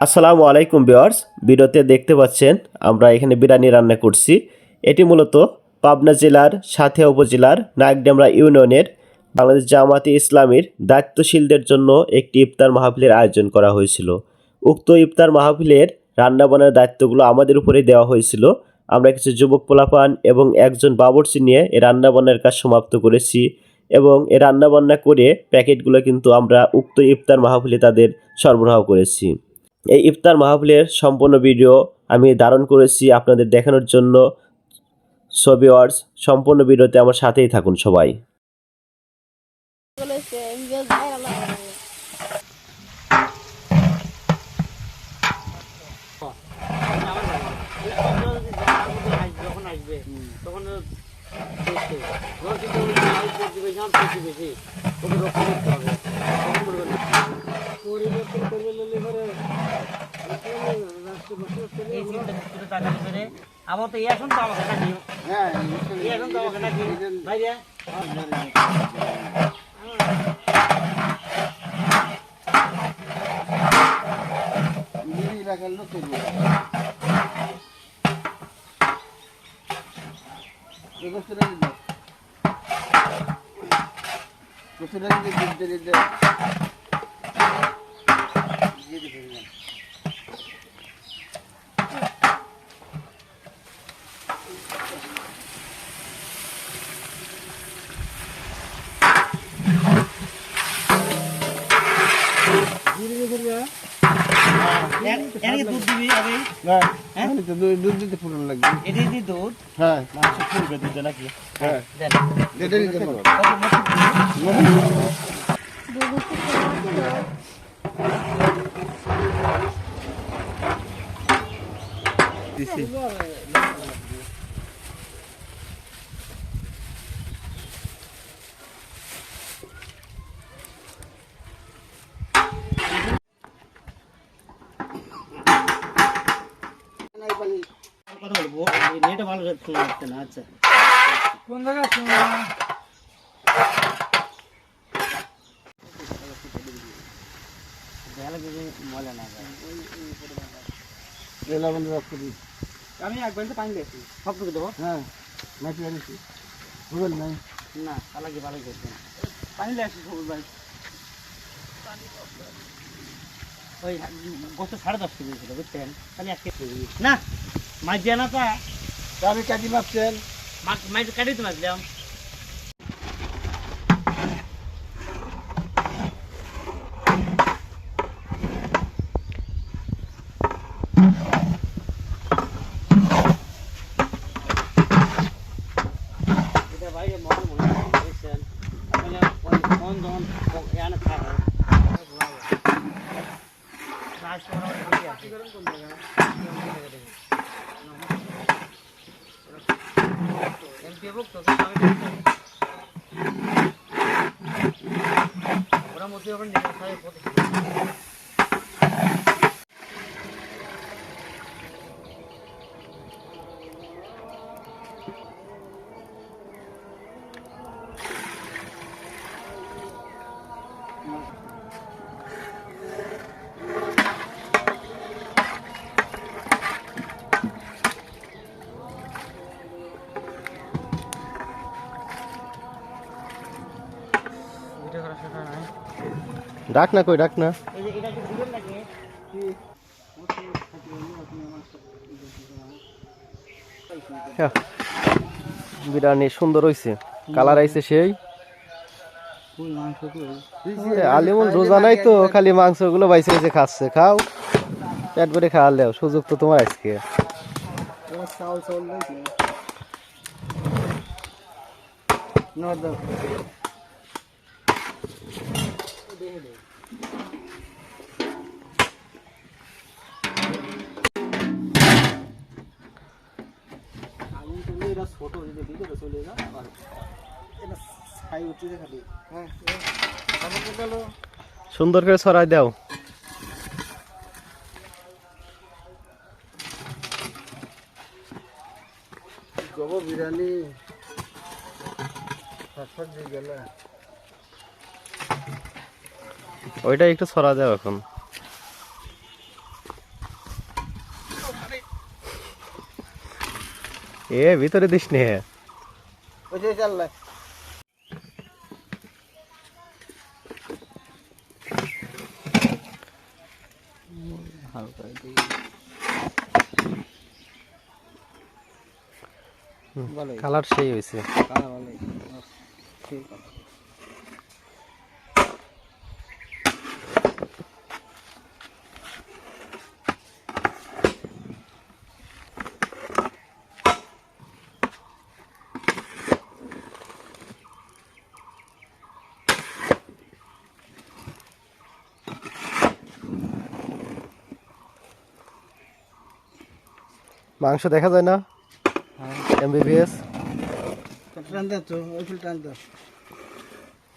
আসসালামু আলাইকুম বিয়ার্স ভিডিওতে দেখতে পাচ্ছেন আমরা এখানে বিরিয়ানি রান্না করছি। এটি মূলত পাবনা জেলার সাথিয়া উপজেলার নাগডামরা ইউনিয়নের বাংলাদেশ জামাতে ইসলামীর দায়িত্বশীলদের জন্য একটি ইফতার মাহফিলের আয়োজন করা হয়েছিল। উক্ত ইফতার মাহফিলের রান্নাবান্নার দায়িত্বগুলো আমাদের উপরে দেওয়া হয়েছিল। আমরা কিছু যুবক পোলাপান এবং একজন বাবরচি নিয়ে এই রান্নাবান্নার কাজ সমাপ্ত করেছি এবং এই রান্নাবান্না করে প্যাকেটগুলো কিন্তু আমরা উক্ত ইফতার মাহফিলে তাদের সরবরাহ করেছি। এই ইফতার মাহফিলের সম্পূর্ণ ভিডিও আমি ধারণ করেছি আপনাদের দেখানোর জন্য। ছবি ওয়ার্স সম্পূর্ণ ভিডিওতে আমার সাথেই থাকুন সবাই। তখন এই চিন্তা করে তাকালে পরে আমার তো এখন তো আমাকে নাকি। এই এখন তো আমাকে নাকি। ভাইয়া এর দুধ দিবি আগে? দুধ দিতে পুরন লাগবে। এটাই দি দুধ? হ্যাঁ। মাংস ফুলবে দুধে নাকি? হ্যাঁ। এটা দিতে পারো কত নেটে ভালো শোনা যাচ্ছে না আচ্ছা। কোন জায়গা দেখালে যদি মজা না যায় এলা বন্ধ রাখ করি আমি এক ঘণ্টা পানি দিয়েছি। সব টুকু দেবো? হ্যাঁ মাটি আনিছি বুঝলেন নাই। না কি ভালো করছে পানি দিয়ে আসি সবুজ ভাই। ওই গোস্ত সাড়ে দশ কেজি ছিল বুঝছেন? তাহলে এক কেজি। না তা। আমি কাটি মাপছেন মাছ কাটি তো মাছলাম এটা ভাই মনে মনে বুঝছেন মানে ওই মন যখন এখানে থাকে রাজ করা বেশি আছে কোন জায়গায় এমপি ভুক্ত কিন্তু আমি ওরা মধ্যে আবার নিজের সাথে ডাক না কই, ডাক না। এই যে এটা কি দিবেন নাকি বিরিয়ানি সুন্দর হয়েছে কালার আইছে সেই। মাংস আলিমুল রোজা নাই তো, খালি মাংসগুলো বাইছে বাইছে খাচ্ছে, খাও। পেট ভরে খাওয়ার দেও সুযোগ তো তোমার আজকে। চাউল চাউল নর্দ ছোট যদি ভিতরে চলে যা আবার এটা ছাই উঠছে খালি হ্যাঁ সুন্দর করে ছড়াই দাও। দিয়ে গেল। ওইটা একটু ছড়া যাও এখন। এ ভিতরে দিস নে। কালার সেই হয়েছে কালার ভালো ঠিক আছে। মাংস দেখা যায় না। হ্যাঁ। এমবিবিএস